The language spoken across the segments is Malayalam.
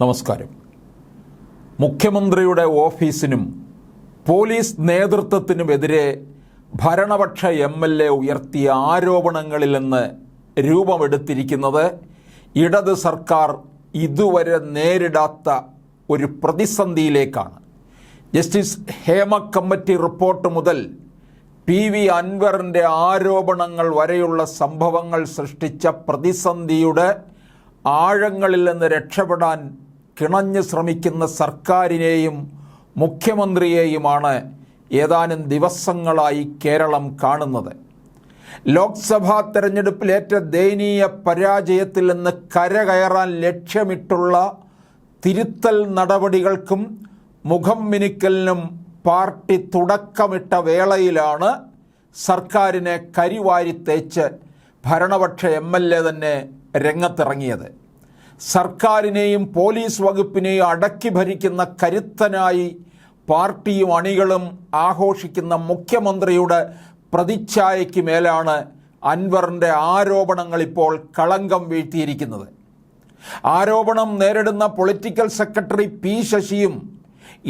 നമസ്കാരം. മുഖ്യമന്ത്രിയുടെ ഓഫീസിനും പോലീസ് നേതൃത്വത്തിനുമെതിരെ ഭരണപക്ഷ എം എൽ എ ഉയർത്തിയ ആരോപണങ്ങളിൽ നിന്ന് രൂപമെടുത്തിരിക്കുന്നത് ഇടത് സർക്കാർ ഇതുവരെ നേരിടാത്ത ഒരു പ്രതിസന്ധിയിലേക്കാണ്. ജസ്റ്റിസ് ഹേമ കമ്മിറ്റി റിപ്പോർട്ട് മുതൽ പി വി അൻവറിന്റെ ആരോപണങ്ങൾ വരെയുള്ള സംഭവങ്ങൾ സൃഷ്ടിച്ച പ്രതിസന്ധിയുടെ ആഴങ്ങളിൽ നിന്ന് രക്ഷപ്പെടാൻ കിണഞ്ഞു ശ്രമിക്കുന്ന സർക്കാരിനെയും മുഖ്യമന്ത്രിയെയുമാണ് ഏതാനും ദിവസങ്ങളായി കേരളം കാണുന്നത്. ലോക്സഭാ തെരഞ്ഞെടുപ്പിലേറ്റ ദയനീയ പരാജയത്തിൽ നിന്ന് കരകയറാൻ ലക്ഷ്യമിട്ടുള്ള തിരുത്തൽ നടപടികൾക്കും മുഖം മിനുക്കലിനും പാർട്ടി തുടക്കമിട്ട വേളയിലാണ് സർക്കാരിനെ കരിവാരി തേച്ച് ഭരണപക്ഷ എം എൽ എ തന്നെ രംഗത്തിറങ്ങിയത്. സർക്കാരിനെയും പോലീസ് വകുപ്പിനെയും അടക്കി ഭരിക്കുന്ന കരുത്തനായി പാർട്ടിയും അണികളും ആഘോഷിക്കുന്ന മുഖ്യമന്ത്രിയുടെ പ്രതിച്ഛായയ്ക്ക് മേലാണ് അൻവറിന്റെ ആരോപണങ്ങൾ ഇപ്പോൾ കളങ്കം വീഴ്ത്തിയിരിക്കുന്നത്. ആരോപണം നേരിടുന്ന political secretary P ശശിയും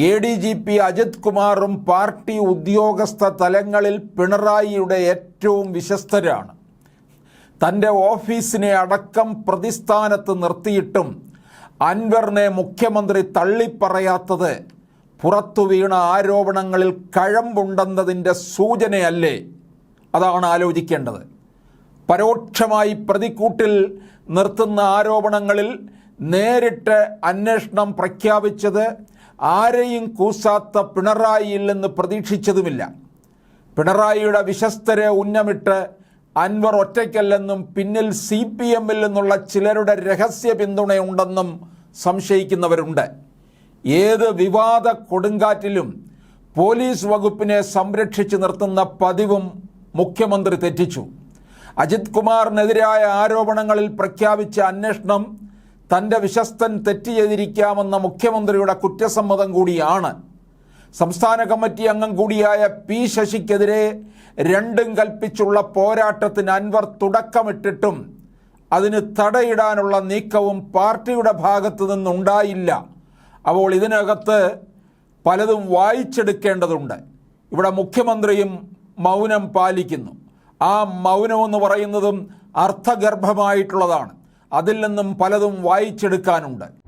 A D G P Ajith കുമാറും പാർട്ടി ഉദ്യോഗസ്ഥ തലങ്ങളിൽ പിണറായിയുടെ ഏറ്റവും വിശ്വസ്തരാണ്. തന്റെ ഓഫീസിനെ അടക്കം പ്രതിസ്ഥാനത്ത് നിർത്തിയിട്ടും അൻവറിനെ മുഖ്യമന്ത്രി തള്ളിപ്പറയാത്തത് പുറത്തു വീണ ആരോപണങ്ങളിൽ കഴമ്പുണ്ടെന്നതിന്റെ സൂചനയല്ലേ? അതാണ് ആലോചിക്കേണ്ടത്. പരോക്ഷമായി പ്രതിക്കൂട്ടിൽ നിർത്തുന്ന ആരോപണങ്ങളിൽ നേരിട്ട് അന്വേഷണം പ്രഖ്യാപിച്ചത് ആരെയും കൂസാത്ത പിണറായിയിൽ നിന്ന് പ്രതീക്ഷിച്ചതുമില്ല. പിണറായിയുടെ വിശ്വസ്തരെ ഉന്നമിട്ട് അൻവർ ഒറ്റയ്ക്കല്ലെന്നും പിന്നിൽ സി പി എമ്മിൽ നിന്നുള്ള ചിലരുടെ രഹസ്യ പിന്തുണയുണ്ടെന്നും സംശയിക്കുന്നവരുണ്ട്. ഏത് വിവാദ കൊടുങ്കാറ്റിലും പോലീസ് വകുപ്പിനെ സംരക്ഷിച്ചു നിർത്തുന്ന പതിവും മുഖ്യമന്ത്രി തെറ്റിച്ചു. അജിത് കുമാറിനെതിരായ ആരോപണങ്ങളിൽ പ്രഖ്യാപിച്ച അന്വേഷണം തന്റെ വിശ്വസ്തൻ തെറ്റ് ചെയ്തിരിക്കാമെന്ന മുഖ്യമന്ത്രിയുടെ കുറ്റസമ്മതം കൂടിയാണ്. സംസ്ഥാന കമ്മിറ്റി അംഗം കൂടിയായ പി ശശിക്കെതിരെ രണ്ടും കൽപ്പിച്ചുള്ള പോരാട്ടത്തിന് അൻവർ തുടക്കമിട്ടിട്ടും അതിന് തടയിടാനുള്ള നീക്കവും പാർട്ടിയുടെ ഭാഗത്തു നിന്നുണ്ടായില്ല. അപ്പോൾ ഇതിനകത്ത് പലതും വായിച്ചെടുക്കേണ്ടതുണ്ട്. ഇവിടെ മുഖ്യമന്ത്രിയും മൗനം പാലിക്കുന്നു. ആ മൗനമെന്ന് പറയുന്നതും അർത്ഥഗർഭമായിട്ടുള്ളതാണ്. അതിൽ നിന്നും പലതും വായിച്ചെടുക്കാനുണ്ട്.